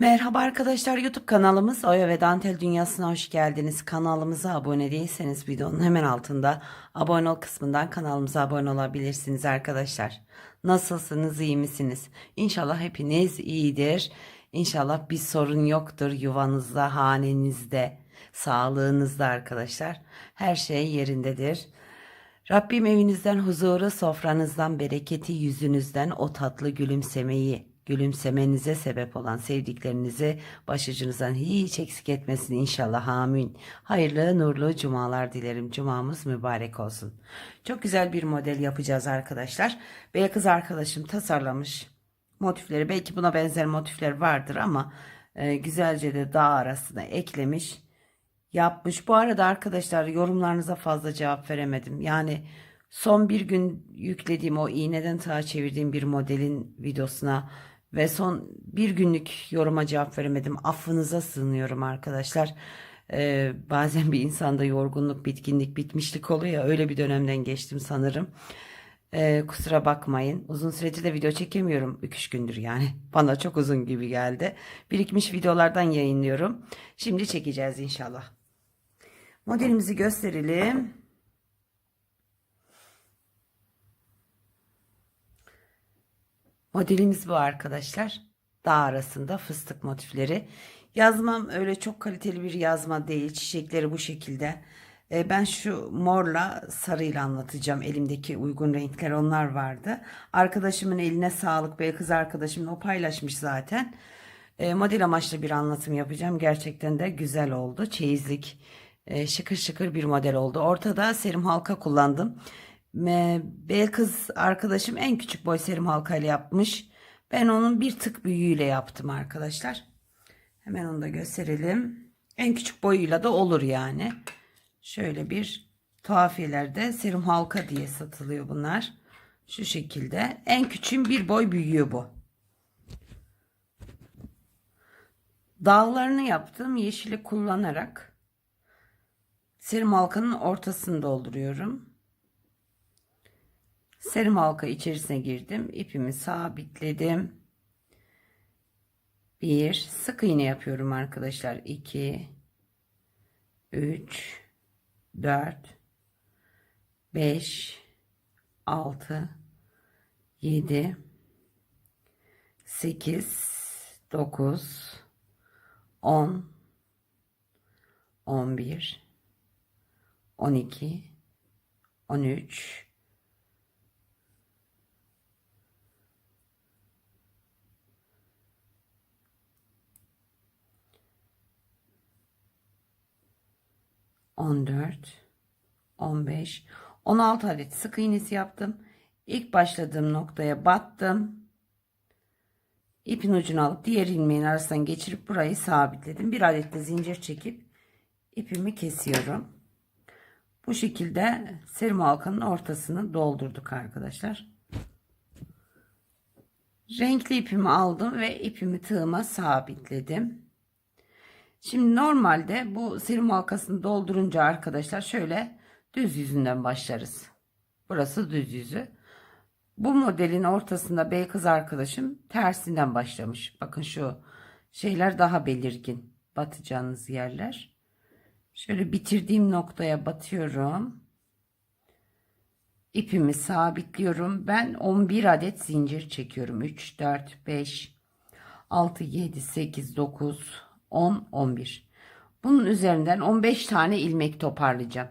Merhaba arkadaşlar YouTube kanalımız Oya ve Dantel Dünyası'na hoş geldiniz. Kanalımıza abone değilseniz videonun hemen altında abone ol kısmından kanalımıza abone olabilirsiniz arkadaşlar. Nasılsınız iyi misiniz? İnşallah hepiniz iyidir. İnşallah bir sorun yoktur yuvanızda, hanenizde, sağlığınızda arkadaşlar. Her şey yerindedir. Rabbim evinizden huzuru, sofranızdan bereketi, yüzünüzden o tatlı gülümsemeyi, gülümsemenize sebep olan sevdiklerinizi başucunuzdan hiç eksik etmesin inşallah. Amin. Hayırlı, nurlu cumalar dilerim. Cumamız mübarek olsun. Çok güzel bir model yapacağız arkadaşlar. Ve kız arkadaşım tasarlamış motifleri. Belki buna benzer motifler vardır ama e, güzelce de dağ arasına eklemiş yapmış. Bu arada arkadaşlar yorumlarınıza fazla cevap veremedim. Yani son bir gün yüklediğim o iğneden tağa çevirdiğim bir modelin videosuna ve son bir günlük yoruma cevap veremedim. Affınıza sığınıyorum arkadaşlar. Ee, bazen bir insanda yorgunluk, bitkinlik, bitmişlik oluyor öyle bir dönemden geçtim sanırım. Ee, kusura bakmayın. Uzun süredir de video çekemiyorum. 2-3 gündür yani. Bana çok uzun gibi geldi. Birikmiş videolardan yayınlıyorum. Şimdi çekeceğiz inşallah. Modelimizi gösterelim. Modelimiz bu arkadaşlar. Dağ arasında fıstık motifleri. Yazmam öyle çok kaliteli bir yazma değil. Çiçekleri bu şekilde. E, Ben şu morla sarıyla anlatacağım. Elimdeki uygun renkler onlar vardı. Arkadaşımın eline sağlık. Bey kız arkadaşımın o paylaşmış zaten. E, model amaçlı bir anlatım yapacağım. Gerçekten de güzel oldu. Çeyizlik e, şıkır şıkır bir model oldu. Ortada serum halka kullandım. Bey kız arkadaşım en küçük boy serum halka ile yapmış. Ben onun bir tık büyüğüyle yaptım arkadaşlar. Hemen onu da gösterelim. En küçük boyuyla da olur yani. Şöyle bir tuhafiyelerde serum halka diye satılıyor bunlar. Şu şekilde. En küçüğün bir boy büyüğü bu. Dağlarını yaptım yeşili kullanarak serum halkanın ortasını dolduruyorum. Serum halka içerisine girdim. İpimi sabitledim. Bir sık iğne yapıyorum arkadaşlar. 2 3 4 5 6 7 8 9 10 11 12 13 14 15 16 adet sık iğnesi yaptım. İlk başladığım noktaya battım. İpin ucunu alıp diğer ilmeğin arasından geçirip burayı sabitledim. Bir adet de zincir çekip ipimi kesiyorum. Bu şekilde serum halkanın ortasını doldurduk arkadaşlar. Renkli ipimi aldım ve ipimi tığıma sabitledim. Şimdi normalde bu serum halkasını doldurunca arkadaşlar şöyle düz yüzünden başlarız. Burası düz yüzü. Bu modelin ortasında bey kız arkadaşım tersinden başlamış. Bakın şu şeyler daha belirgin. Batacağınız yerler. Şöyle bitirdiğim noktaya batıyorum. İpimi sabitliyorum. Ben 11 adet zincir çekiyorum. 3, 4, 5, 6, 7, 8, 9, 10, 11. Bunun üzerinden 15 tane ilmek toparlayacağım.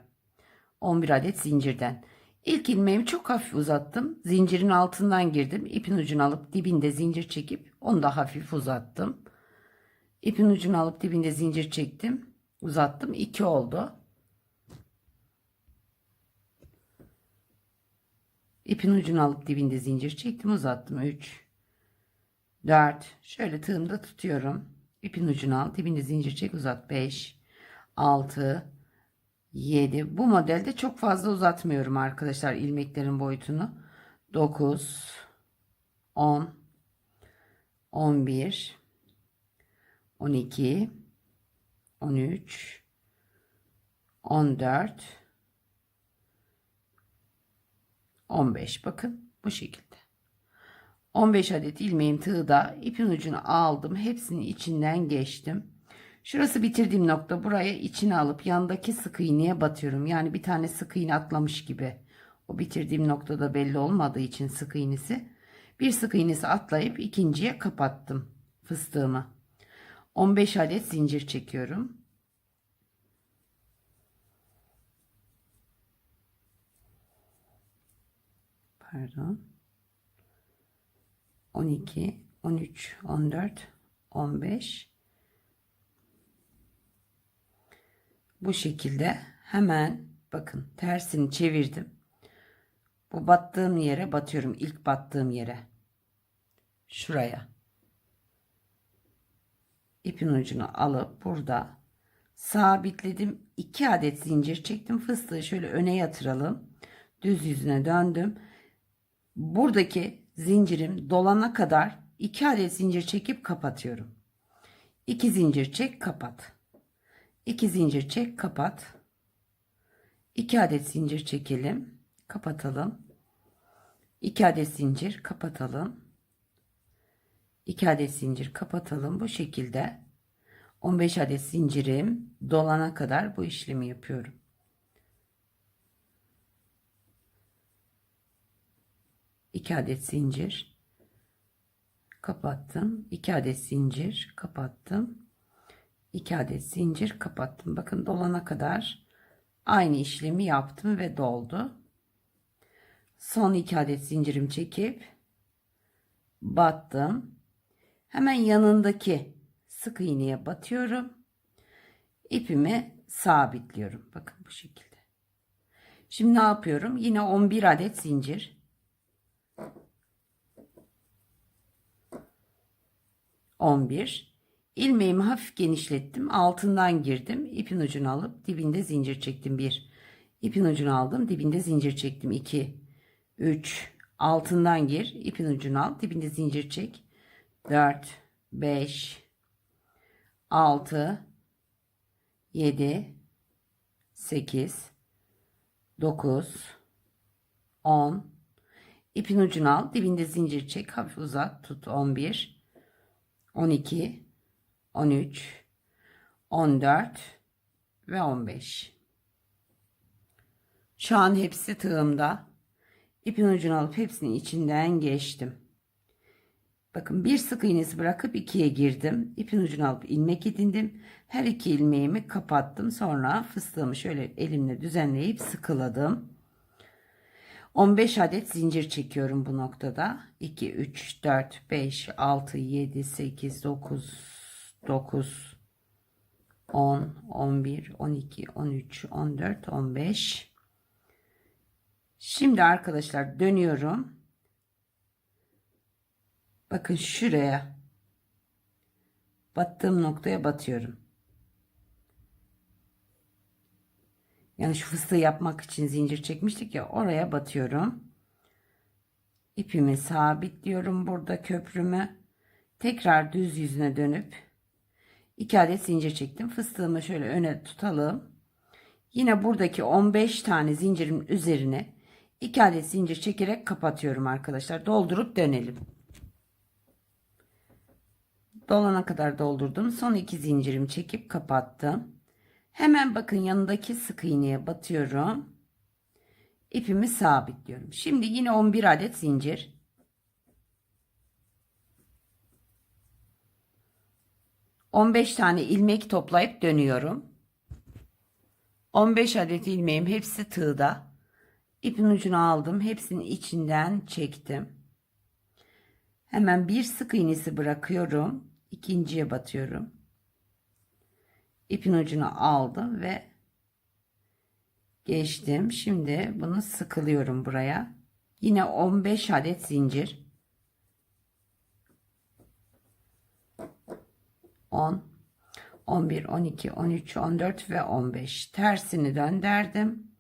11 adet zincirden. İlk ilmeğimi çok hafif uzattım. Zincirin altından girdim. İpin ucunu alıp dibinde zincir çekip onu da hafif uzattım. İpin ucunu alıp dibinde zincir çektim. Uzattım. 2 oldu. İpin ucunu alıp dibinde zincir çektim. Uzattım. 3 4 şöyle tığımda tutuyorum. İpin ucunu al. Dibinde zincir çek. Uzat. 5 6 7 bu modelde çok fazla uzatmıyorum arkadaşlar ilmeklerin boyutunu 9 10 11 12 13 14 15 bakın bu şekilde 15 adet ilmeğim tığda ipin ucunu aldım. Hepsinin içinden geçtim. Şurası bitirdiğim nokta buraya içine alıp yandaki sık iğneye batıyorum. Yani bir tane sık iğne atlamış gibi. O bitirdiğim noktada belli olmadığı için sık iğnesi. Bir sık iğnesi atlayıp ikinciye kapattım fıstığımı. 15 adet zincir çekiyorum. Pardon. 12, 13, 14, 15. Bu şekilde hemen bakın tersini çevirdim. Bu battığım yere batıyorum. ilk battığım yere. Şuraya. İpin ucunu alıp burada sabitledim. 2 adet zincir çektim. Fıstığı şöyle öne yatıralım. Düz yüzüne döndüm. Buradaki zincirim dolana kadar 2 adet zincir çekip kapatıyorum. 2 zincir çek kapat. 2 zincir çek kapat. 2 adet zincir çekelim. Kapatalım. 2 adet zincir kapatalım. 2 adet zincir kapatalım. Bu şekilde 15 adet zincirim dolana kadar bu işlemi yapıyorum. İki adet zincir kapattım. 2 adet zincir kapattım. 2 adet zincir kapattım. Bakın dolana kadar aynı işlemi yaptım ve doldu. Son 2 adet zincirimi çekip battım. Hemen yanındaki sık iğneye batıyorum. İpimi sabitliyorum. Bakın bu şekilde. Şimdi ne yapıyorum? Yine 11 adet zincir. 11 ilmeğimi hafif genişlettim altından girdim ipin ucunu alıp dibinde zincir çektim. 1 ipin ucunu aldım dibinde zincir çektim. 2 3 altından gir ipin ucunu al dibinde zincir çek. 4 5 6 7 8 9 10 ipin ucunu al dibinde zincir çek hafif uzat tut. 11 12 13 14 ve 15 şu an hepsi tığımda. İpin ucunu alıp hepsinin içinden geçtim. Bakın bir sık iğnesi bırakıp ikiye girdim. İpin ucunu alıp ilmek edindim. Her iki ilmeğimi kapattım. Sonra fıstığımı şöyle elimle düzenleyip sıkıladım 15 adet zincir çekiyorum bu noktada 2 3 4 5 6 7 8 9 9 10 11 12 13 14 15 Şimdi arkadaşlar dönüyorum. Bakın şuraya battığım noktaya batıyorum. Yani şu fıstığı yapmak için zincir çekmiştik ya oraya batıyorum. İpimi sabitliyorum burada köprümü. Tekrar düz yüzüne dönüp 2 adet zincir çektim. Fıstığımı şöyle öne tutalım. Yine buradaki 15 tane zincirin üzerine 2 adet zincir çekerek kapatıyorum arkadaşlar. Doldurup dönelim. Dolana kadar doldurdum. Son iki zincirimi çekip kapattım. Hemen bakın yanındaki sık iğneye batıyorum. İpimi sabitliyorum. Şimdi yine 11 adet zincir. 15 tane ilmek toplayıp dönüyorum. 15 adet ilmeğim hepsi tığda. İpin ucunu aldım. Hepsini içinden çektim. Hemen bir sık iğnesi bırakıyorum. ikinciye batıyorum. İpin ucunu aldım ve geçtim. Şimdi bunu sıkılıyorum buraya. Yine 15 adet zincir. 10 11 12 13 14 ve 15 tersini döndürdüm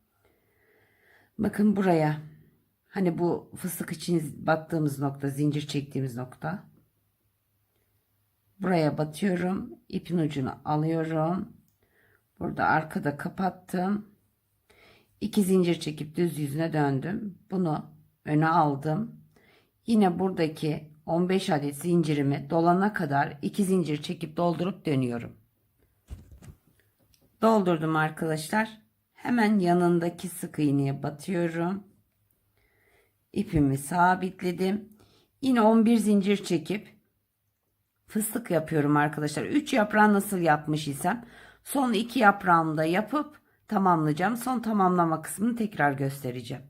bakın buraya hani bu fıstık için battığımız nokta zincir çektiğimiz nokta buraya batıyorum ipin ucunu alıyorum burada arkada kapattım iki zincir çekip düz yüzüne döndüm bunu öne aldım Yine buradaki 15 adet zincirimi dolana kadar 2 zincir çekip doldurup dönüyorum. Doldurdum arkadaşlar. Hemen yanındaki sık iğneye batıyorum. İpimi sabitledim. Yine 11 zincir çekip fıstık yapıyorum arkadaşlar. 3 yaprağı nasıl yapmış isem son 2 yaprağımı da yapıp tamamlayacağım. Son tamamlama kısmını tekrar göstereceğim.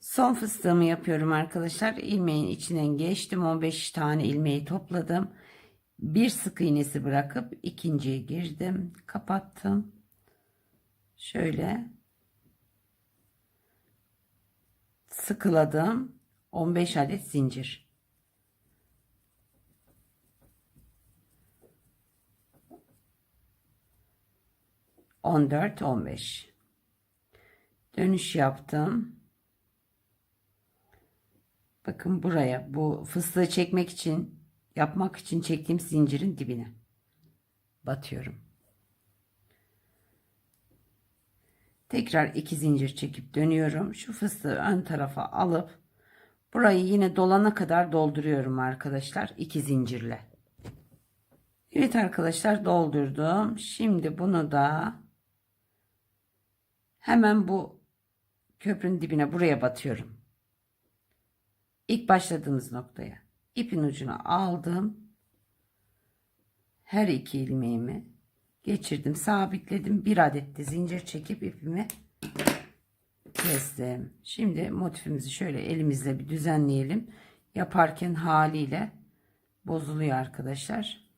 Son fıstığımı yapıyorum arkadaşlar. İlmeğin içinden geçtim. 15 tane ilmeği topladım. Bir sık iğnesi bırakıp ikinciye girdim. Kapattım. Şöyle sıkıladım. 15 adet zincir. On dört, on beş. Dönüş yaptım. Bakın buraya bu fıstığı çekmek için yapmak için çektiğim zincirin dibine batıyorum. Tekrar iki zincir çekip dönüyorum. Şu fıstığı ön tarafa alıp burayı yine dolana kadar dolduruyorum arkadaşlar. iki zincirle. Evet arkadaşlar doldurdum. Şimdi bunu da hemen bu köprünün dibine buraya batıyorum. İlk başladığımız noktaya ipin ucuna aldım. Her iki ilmeğimi geçirdim, sabitledim. Bir adet de zincir çekip ipimi kestim. Şimdi motifimizi şöyle elimizle bir düzenleyelim. Yaparken haliyle bozuluyor arkadaşlar.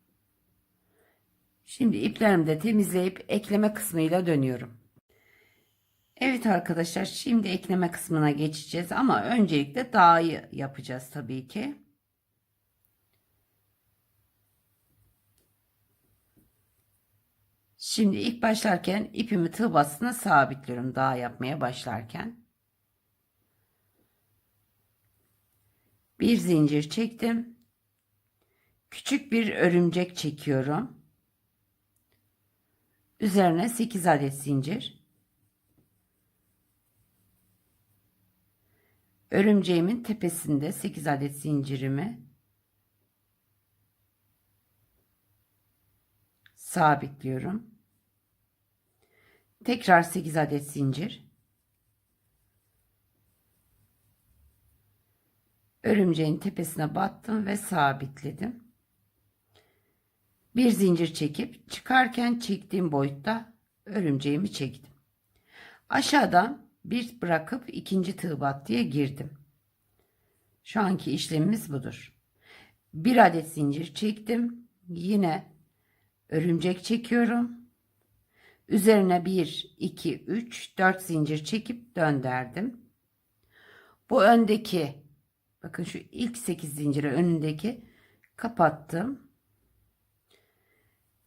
Şimdi iplerimi de temizleyip ekleme kısmıyla dönüyorum. Evet arkadaşlar şimdi ekleme kısmına geçeceğiz ama öncelikle dağı yapacağız tabii ki. Şimdi ilk başlarken ipimi tığ bastığına sabitliyorum dağ yapmaya başlarken. Bir zincir çektim. Küçük bir örümcek çekiyorum. Üzerine 8 adet zincir. Örümceğimin tepesinde 8 adet zincirimi sabitliyorum. Tekrar 8 adet zincir. Örümceğin tepesine battım ve sabitledim. Bir zincir çekip çıkarken çektiğim boyutta örümceğimi çektim. Aşağıdan bir bırakıp ikinci tığ battıya girdim. Şu anki işlemimiz budur. Bir adet zincir çektim. Yine örümcek çekiyorum. Üzerine 1, 2, 3, 4 zincir çekip döndürdüm. Bu öndeki bakın şu ilk 8 zinciri önündeki kapattım.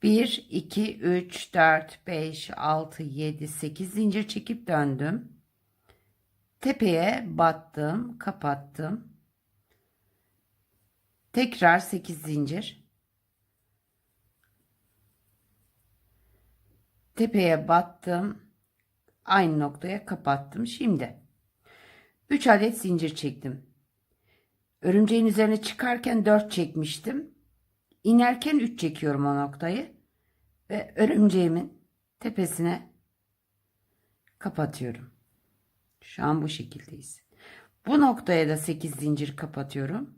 1, 2, 3, 4, 5, 6, 7, 8 zincir çekip döndüm. Tepeye battım, kapattım. Tekrar 8 zincir. Tepeye battım. Aynı noktaya kapattım. Şimdi 3 adet zincir çektim. Örümceğin üzerine çıkarken 4 çekmiştim. İnerken 3 çekiyorum o noktayı. Ve örümceğimin tepesine kapatıyorum. Şu an bu şekildeyiz. Bu noktaya da 8 zincir kapatıyorum.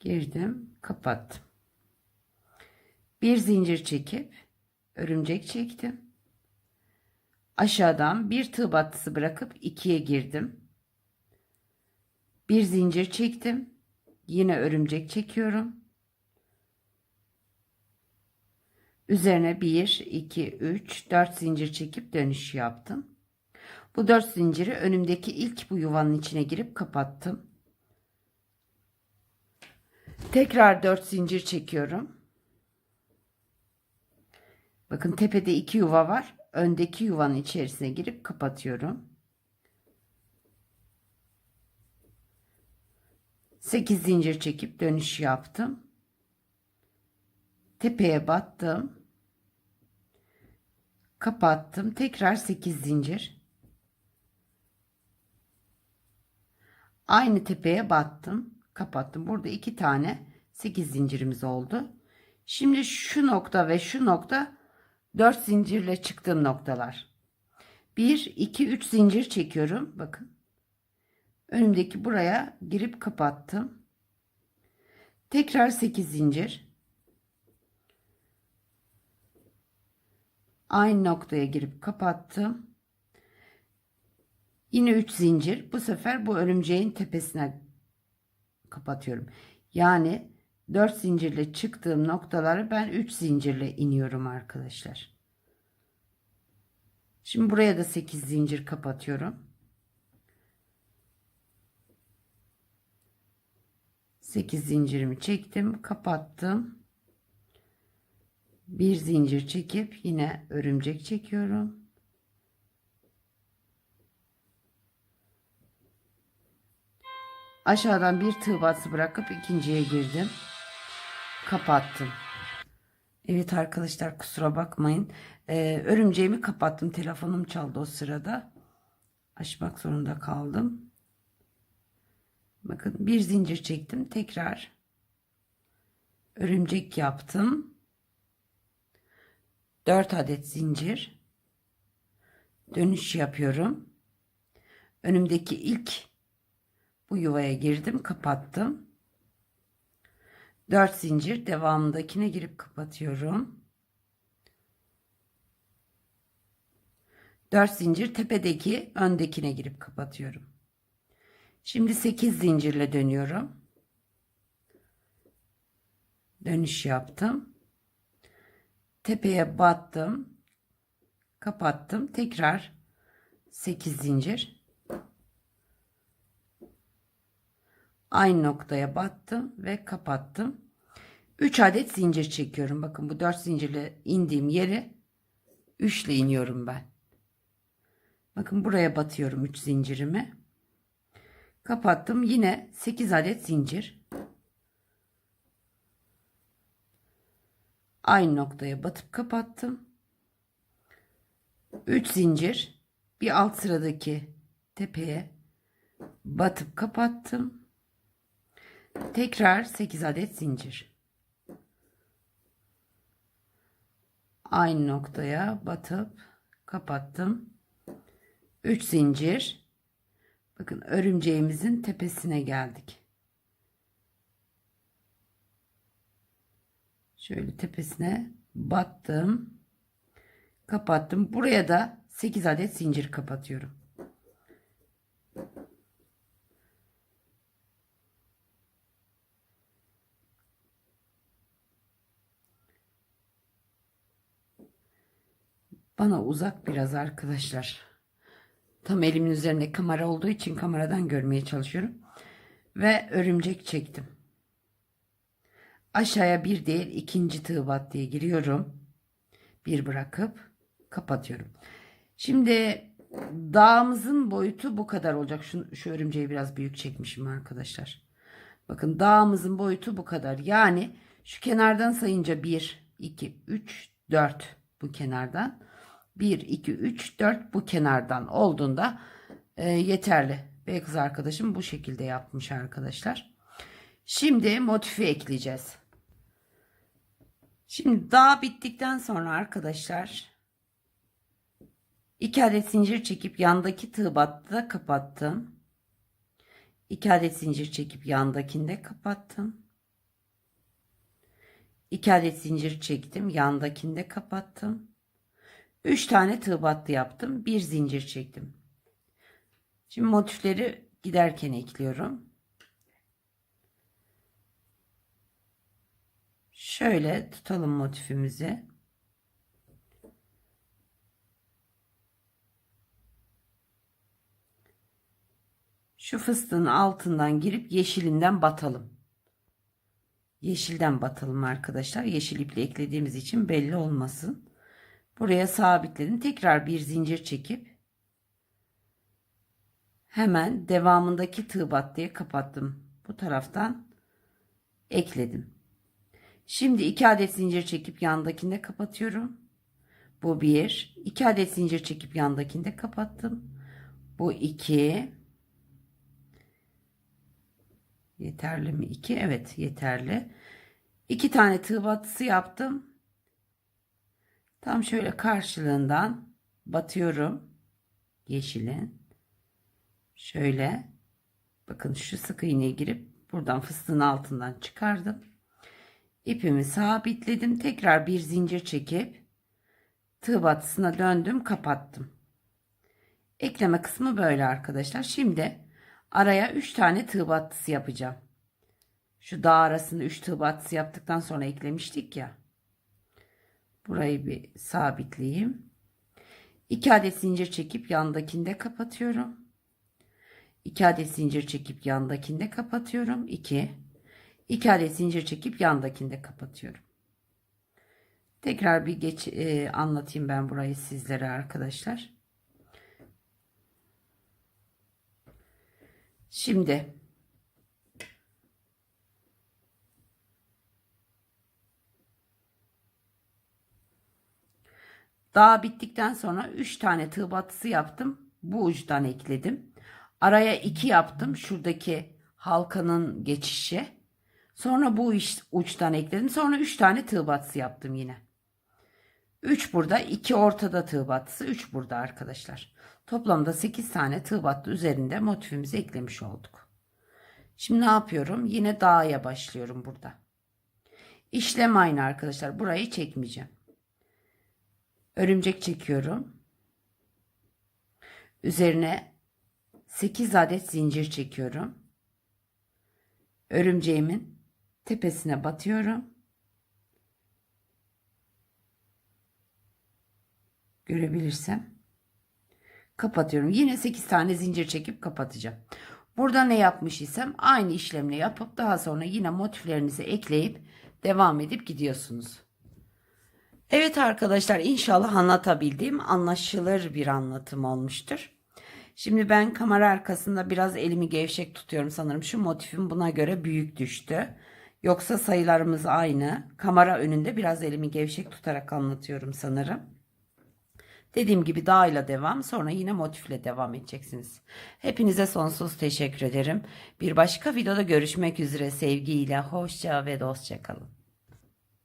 Girdim, kapattım. Bir zincir çekip örümcek çektim. Aşağıdan bir tığ battısı bırakıp ikiye girdim. Bir zincir çektim. Yine örümcek çekiyorum. Üzerine 1, 2, 3, 4 zincir çekip dönüş yaptım. Bu 4 zinciri önümdeki ilk bu yuvanın içine girip kapattım. Tekrar 4 zincir çekiyorum. Bakın tepede iki yuva var. Öndeki yuvanın içerisine girip kapatıyorum. 8 zincir çekip dönüş yaptım. Tepeye battım kapattım. Tekrar 8 zincir. Aynı tepeye battım. Kapattım. Burada iki tane 8 zincirimiz oldu. Şimdi şu nokta ve şu nokta 4 zincirle çıktığım noktalar. 1 2 3 zincir çekiyorum. Bakın. Önümdeki buraya girip kapattım. Tekrar 8 zincir. Aynı noktaya girip kapattım. Yine 3 zincir. Bu sefer bu örümceğin tepesine kapatıyorum. Yani 4 zincirle çıktığım noktaları ben 3 zincirle iniyorum arkadaşlar. Şimdi buraya da 8 zincir kapatıyorum. 8 zincirimi çektim, kapattım. Bir zincir çekip yine örümcek çekiyorum. Aşağıdan bir tığ batısı bırakıp ikinciye girdim. Kapattım. Evet arkadaşlar kusura bakmayın. Ee, örümceğimi kapattım. Telefonum çaldı o sırada. Açmak zorunda kaldım. Bakın bir zincir çektim. Tekrar örümcek yaptım. 4 adet zincir. Dönüş yapıyorum. Önümdeki ilk bu yuvaya girdim, kapattım. 4 zincir devamındakine girip kapatıyorum. 4 zincir tepedeki öndekine girip kapatıyorum. Şimdi 8 zincirle dönüyorum. Dönüş yaptım. Tepeye battım. Kapattım. Tekrar 8 zincir. Aynı noktaya battım ve kapattım. 3 adet zincir çekiyorum. Bakın bu 4 zincirle indiğim yeri 3 ile iniyorum ben. Bakın buraya batıyorum 3 zincirimi. Kapattım. Yine 8 adet zincir. Aynı noktaya batıp kapattım. 3 zincir. Bir alt sıradaki tepeye batıp kapattım. Tekrar 8 adet zincir. Aynı noktaya batıp kapattım. 3 zincir. Bakın örümceğimizin tepesine geldik. Şöyle tepesine battım. Kapattım. Buraya da 8 adet zincir kapatıyorum. Bana uzak biraz arkadaşlar. Tam elimin üzerinde kamera olduğu için kameradan görmeye çalışıyorum. Ve örümcek çektim. Aşağıya bir değil ikinci tığ bat diye giriyorum. Bir bırakıp kapatıyorum. Şimdi dağımızın boyutu bu kadar olacak. Şu, şu örümceği biraz büyük çekmişim arkadaşlar. Bakın dağımızın boyutu bu kadar. Yani şu kenardan sayınca 1, 2, 3, 4 bu kenardan. 1, 2, 3, 4 bu kenardan olduğunda e, yeterli. Bey kız arkadaşım bu şekilde yapmış arkadaşlar. Şimdi motifi ekleyeceğiz. Şimdi dağ bittikten sonra arkadaşlar 2 adet zincir çekip yandaki tığ battı kapattım. 2 adet zincir çekip yandakinde kapattım. 2 adet zincir çektim yandakinde kapattım. 3 tane tığ battı yaptım. Bir zincir çektim. Şimdi motifleri giderken ekliyorum. Şöyle tutalım motifimizi. Şu fıstığın altından girip yeşilinden batalım. Yeşilden batalım arkadaşlar. Yeşil iple eklediğimiz için belli olmasın. Buraya sabitledim. Tekrar bir zincir çekip hemen devamındaki tığ battıya kapattım. Bu taraftan ekledim. Şimdi iki adet zincir çekip yandakinde kapatıyorum. Bu bir. iki adet zincir çekip yandakinde kapattım. Bu iki. Yeterli mi? 2. Evet yeterli. 2 tane tığ batısı yaptım. Tam şöyle karşılığından batıyorum. Yeşilin. Şöyle. Bakın şu sık iğneye girip buradan fıstığın altından çıkardım. İpimi sabitledim. Tekrar bir zincir çekip tığ batısına döndüm, kapattım. Ekleme kısmı böyle arkadaşlar. Şimdi araya 3 tane tığ battısı yapacağım. Şu dağ arasında 3 tığ battısı yaptıktan sonra eklemiştik ya. Burayı bir sabitleyeyim. 2 adet zincir çekip yandakinde kapatıyorum. 2 adet zincir çekip yandakinde kapatıyorum. 2 2 adet zincir çekip yandakinde kapatıyorum. Tekrar bir geç e, anlatayım ben burayı sizlere arkadaşlar. Şimdi Daha bittikten sonra 3 tane tığ batısı yaptım. Bu uçtan ekledim. Araya 2 yaptım. Şuradaki halkanın geçişi. Sonra bu iş, uçtan ekledim. Sonra 3 tane tığ batısı yaptım yine. 3 burada, 2 ortada tığ batısı, 3 burada arkadaşlar. Toplamda 8 tane tığ battı üzerinde motifimizi eklemiş olduk. Şimdi ne yapıyorum? Yine dağa başlıyorum burada. İşlem aynı arkadaşlar. Burayı çekmeyeceğim. Örümcek çekiyorum. Üzerine 8 adet zincir çekiyorum. Örümceğimin tepesine batıyorum. Görebilirsem kapatıyorum. Yine 8 tane zincir çekip kapatacağım. Burada ne yapmış isem aynı işlemle yapıp daha sonra yine motiflerinizi ekleyip devam edip gidiyorsunuz. Evet arkadaşlar inşallah anlatabildiğim anlaşılır bir anlatım olmuştur. Şimdi ben kamera arkasında biraz elimi gevşek tutuyorum sanırım. Şu motifim buna göre büyük düştü. Yoksa sayılarımız aynı. Kamera önünde biraz elimi gevşek tutarak anlatıyorum sanırım. Dediğim gibi dağ ile devam sonra yine motifle devam edeceksiniz. Hepinize sonsuz teşekkür ederim. Bir başka videoda görüşmek üzere sevgiyle hoşça ve dostça kalın.